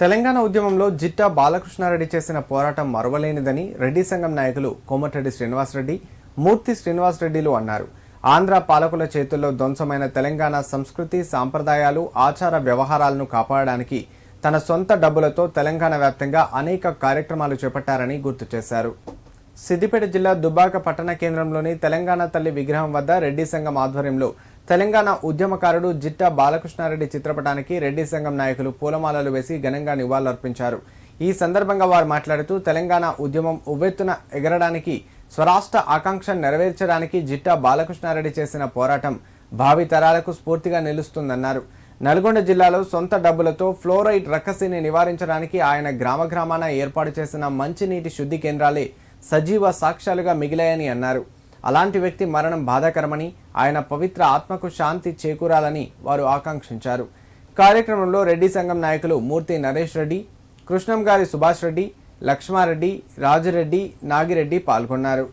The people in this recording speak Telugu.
తెలంగాణ ఉద్యమంలో జిట్టా బాలకృష్ణారెడ్డి చేసిన పోరాటం మరువలేనిదని రెడ్డి సంఘం నాయకులు కోమటిరెడ్డి శ్రీనివాసరెడ్డి మూర్తి శ్రీనివాసరెడ్డిలు అన్నారు. ఆంధ్ర పాలకుల చేతుల్లో ధ్వంసమైన తెలంగాణ సంస్కృతి సాంప్రదాయాలు ఆచార వ్యవహారాలను కాపాడడానికి తన సొంత డబ్బులతో తెలంగాణ వ్యాప్తంగా అనేక కార్యక్రమాలు చేపట్టారని గుర్తు చేశారు. సిద్దిపేట జిల్లా దుబ్బాక పట్టణ కేంద్రంలోని తెలంగాణ తల్లి విగ్రహం వద్ద రెడ్డి సంఘం ఆధ్వర్యంలో తెలంగాణ ఉద్యమకారుడు జిట్టా బాలకృష్ణారెడ్డి చిత్రపటానికి రెడ్డి సంఘం నాయకులు పూలమాలలు వేసి ఘనంగా నివాళులర్పించారు. ఈ సందర్భంగా వారు మాట్లాడుతూ తెలంగాణ ఉద్యమం ఉవ్వెత్తున ఎగరడానికి స్వరాష్ట్ర ఆకాంక్ష నెరవేర్చడానికి జిట్టా బాలకృష్ణారెడ్డి చేసిన పోరాటం భావి తరాలకు స్ఫూర్తిగా నిలుస్తుందన్నారు. నల్గొండ జిల్లాలో సొంత డబ్బులతో ఫ్లోరైడ్ రక్కసిని నివారించడానికి ఆయన గ్రామ గ్రామాన ఏర్పాటు చేసిన మంచినీటి శుద్ధి కేంద్రాలే సజీవ సాక్ష్యాలుగా మిగిలాయని అన్నారు. అలాంటి వ్యక్తి మరణం బాధాకరమని ఆయన పవిత్ర ఆత్మకు శాంతి చేకూరాలని వారు ఆకాంక్షించారు. కార్యక్రమంలో రెడ్డి సంఘం నాయకులు మూర్తి నరేష్ రెడ్డి కృష్ణం గారి సుభాష్ రెడ్డి లక్ష్మారెడ్డి రాజురెడ్డి నాగిరెడ్డి పాల్గొన్నారు.